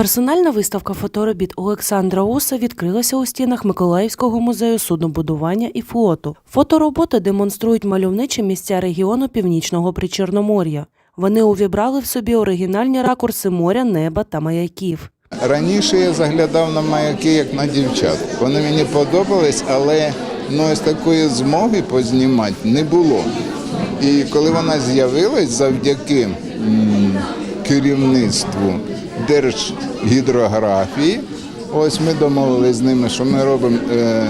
Персональна виставка фоторобіт Олександра Уса відкрилася у стінах Миколаївського музею суднобудування і флоту. Фотороботи демонструють мальовничі місця регіону Північного Причорномор'я. Вони увібрали в собі оригінальні ракурси моря, неба та маяків. Раніше я заглядав на маяки як на дівчат. Вони мені подобались, але ну, ось такої змоги познімати не було. І коли вона з'явилась завдяки керівництву Держгідрографії, ось ми домовилися з ними, що ми робимо е,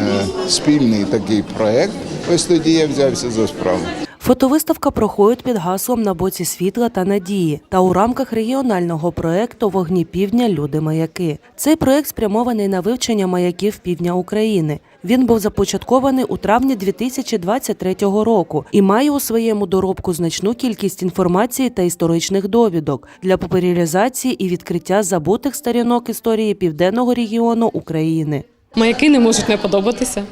спільний такий проєкт. Ось тоді я взявся за справу. Фотовиставка проходить під гаслом на боці світла та надії та у рамках регіонального проекту Вогні півдня Люди маяки. Цей проект спрямований на вивчення маяків півдня України. Він був започаткований у травні 2023 року і має у своєму доробку значну кількість інформації та історичних довідок для популяризації і відкриття забутих сторінок історії південного регіону України. Маяки не можуть не подобатися.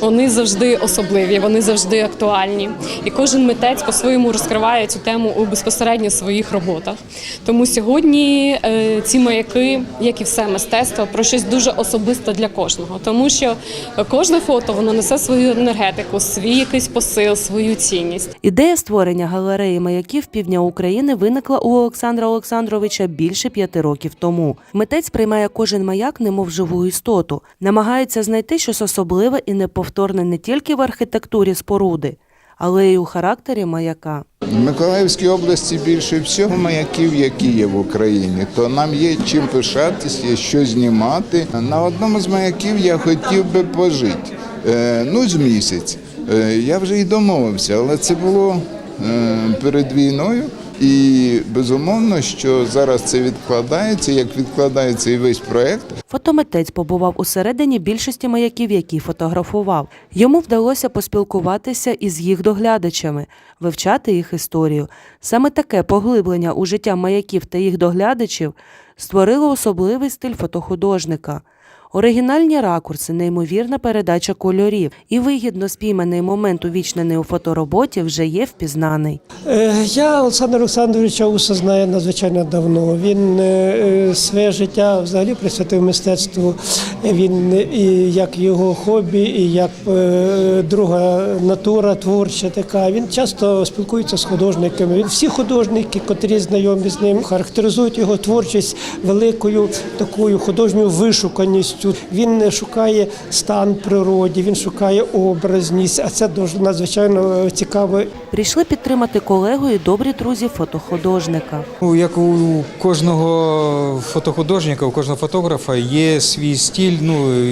Вони завжди особливі, вони завжди актуальні. І кожен митець по-своєму розкриває цю тему у безпосередньо своїх роботах. Тому сьогодні е, ці маяки, як і все мистецтво, про щось дуже особисте для кожного. Тому що кожне фото воно несе свою енергетику, свій якийсь посил, свою цінність. Ідея створення галереї маяків півдня України виникла у Олександра Олександровича більше п'яти років тому. Митець приймає кожен маяк, немов живу істоту, намагається знайти щось особливе і неповторне не тільки в архітектурі споруди, але й у характері маяка. В Миколаївській області більше всього маяків, які є в Україні, то нам є чим пишатись, є що знімати. На одному з маяків я хотів би пожити. Е, ну, з місяць. Е, я вже й домовився, але це було е, перед війною. І безумовно, що зараз це відкладається, як відкладається і весь проект. Фотомитець побував усередині більшості маяків, які фотографував. Йому вдалося поспілкуватися із їх доглядачами, вивчати їх історію. Саме таке поглиблення у життя маяків та їх доглядачів створило особливий стиль фотохудожника. Оригінальні ракурси, неймовірна передача кольорів і вигідно спійманий момент увічнений у фотороботі вже є впізнаний. Е, Я Олександра Олександровича Уса знаю надзвичайно давно. Він е, е, своє життя взагалі присвятив мистецтву. Він і як його хобі, і як друга натура творча така. Він часто спілкується з художниками. Він всі художники, котрі знайомі з ним, характеризують його творчість великою такою художньою вишуканістю. Він шукає стан природі, він шукає образність, а це дуже надзвичайно цікаво Прийшли підтримати колегу і добрі друзі фотохудожника. Ну, Як у кожного фотохудожника, у кожного фотографа є свій стиль, ну, е,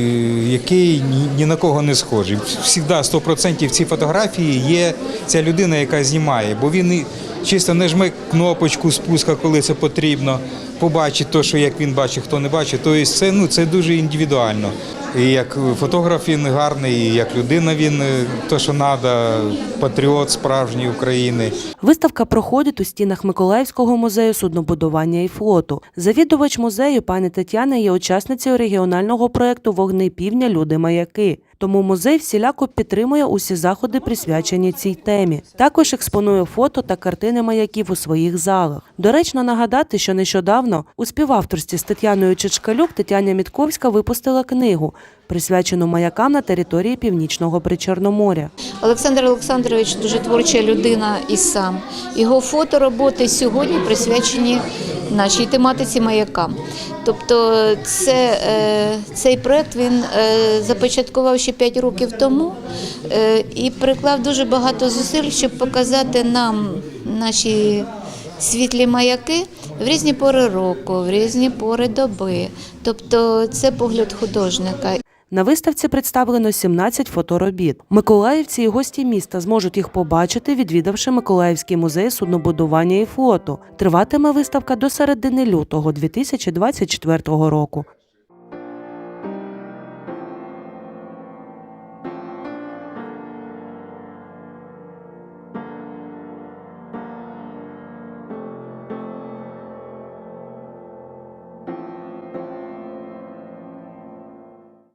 який ні, на кого не схожий. Всігда 100% ці фотографії є ця людина, яка знімає, бо він чисто не жме кнопочку спуска, коли це потрібно, побачить то, що як він бачить, хто не бачить. Тобто це, ну, це дуже індивідуально. І як фотограф він гарний, і як людина він е, то, що треба, патріот справжньої України. Виставка проходить у стінах Миколаївського музею суднобудування і флоту. Завідувач музею пані Тетяна є учасницею регіонального проекту Вогни півдня Люди маяки. Тому музей всіляко підтримує усі заходи, присвячені цій темі. Також експонує фото та картини маяків у своїх залах. Доречно нагадати, що нещодавно у співавторстві з Тетяною Чечкалюк Тетяна Мітковська випустила книгу, присвячену маякам на території Північного Причорноморя. Олександр Олександрович дуже творча людина і сам. Його фотороботи сьогодні присвячені нашій тематиці маякам. Тобто, це, е, цей проект він е, започаткував ще 5 років тому е, і приклав дуже багато зусиль, щоб показати нам наші світлі маяки в різні пори року, в різні пори доби. Тобто, це погляд художника. На виставці представлено 17 фоторобіт. Миколаївці і гості міста зможуть їх побачити, відвідавши Миколаївський музей суднобудування і флоту. Триватиме виставка до середини лютого 2024 року.